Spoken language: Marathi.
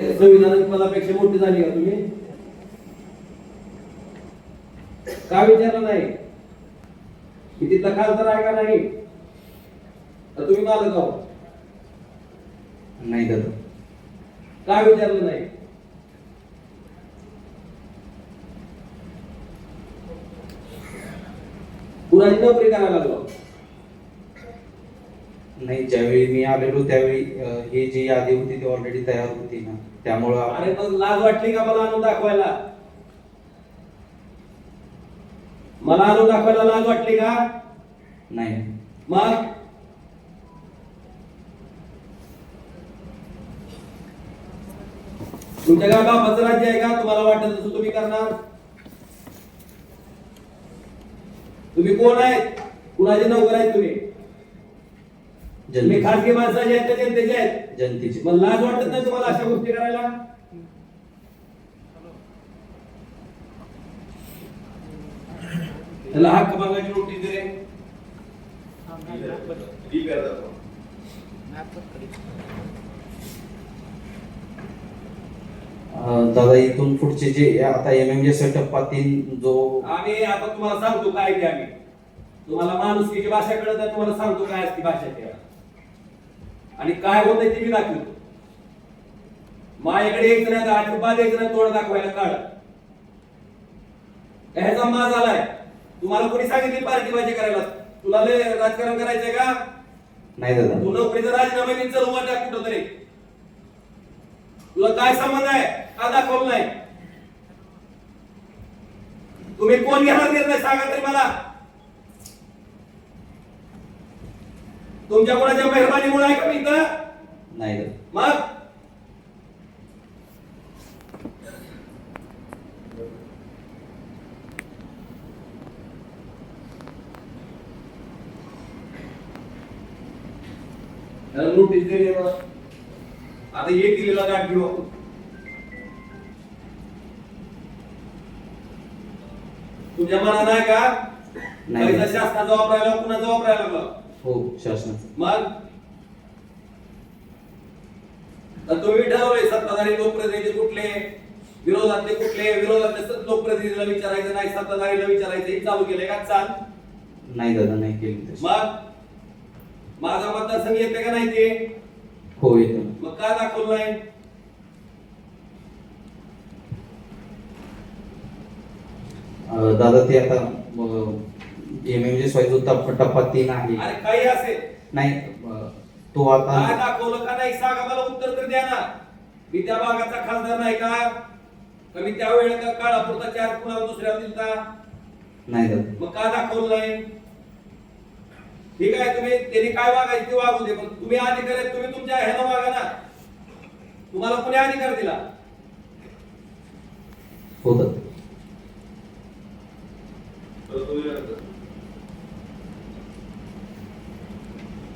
संविधानिक पदापेक्षा मोठी झाली का तुम्ही? का विचारलं नाही? की तिथला खासदार आहे का नाही? तर तुम्ही मालक आहो नाही दादा. का विचारलं नाही? कुणाची नोकरी करायला लागलो. नाही ज्यावेळी मी आलेलो त्यावेळी अं, ही जी यादी होती ती ऑलरेडी तयार होती ना. त्यामुळं अरे मग लाज वाटली का मला आणून दाखवायला? मला आणून दाखवायला लाज वाटली का? नाही. मग? तुमच्या काय बापाचं राज्य आहे का? तुम्हाला वाटत तसं तुम्ही करणार? तुम्ही कोण आहेत? कुणाचे नोकर आहेत तुम्ही? जनते खासगी माणसाचे आहेत जनतेचे आहेत. जनतेची मग लाज वाटत नाही तुम्हाला अशा गोष्टी करायला. त्याला हक्क मागायची नोटीस दिले दादा इथून पुढचे जे आता एम एम जे टप्पा तीन जो आम्ही आता तुम्हाला सांगतो काय ते आम्ही. तुम्हाला माणुसकीची भाषा कळत नाही तुम्हाला सांगतो काय असते भाषा त्या आणि काय होत ते मी दाखवतो माझ्याकडे यायचं नाही तर अजिबात यायचं नाही तोड दाखवायला काळ ह्याचा माज आलाय. तुम्हाला कोणी सांगितली पार्टी भाजी करायला? तुला लय राजकारण करायचंय का? नाही दादा. तू नोकरीचा राजीनामा घेऊन चल उभा टाक कुठं तरी तुला काय संबंध आहे? का दाखवलं नाही? तुम्ही कोण घेणार सांगा तरी मला. तुमच्या कोणाच्या मेहरबानीमुळे आहे का मी इथं? नाही मग? त्याला नोटीस दिली मग आता एक दिलेला गाठ घेऊ आपण. तुमच्या मनात नाही का? नाही. पैसा शासनाचा वापरायला कुणाचा वापरायला लागला? हो शासनाचं. मग? तुम्ही ठरवलंय सत्ताधारी लोकप्रतिनिधी कुठले? विरोधातले कुठले? विरोधातले लोकप्रतिनिधीला विचारायचं नाही सत्ताधारीला विचारायचं. हे चालू केलंय का? चाल. नाही दादा नाही केली मग? माझा मतदारसंघ येते का नाही ते? हो येतो. मग का दाखवलं नाही दादा ते आता एमएमजे सोयीचा टप्पा टप्पा तीन आहे अरे काही असेल. नाही तो आता काय दाखवलं का नाही? सांगा मला उत्तर तर द्या ना. मी त्या भागाचा खासदार नाही का? कमी त्या वेळेला काळापुरता चार कुणाला दुसऱ्या दिलता? नाही मग का दाखवलं नाही? ठीक आहे तुम्ही त्यांनी काय वागायचं ते वागू दे. पण तुम्ही अधिकार आहे तुम्ही तुमच्या ह्यानं वागा ना. तुम्हाला कोणी अधिकार दिला? होत.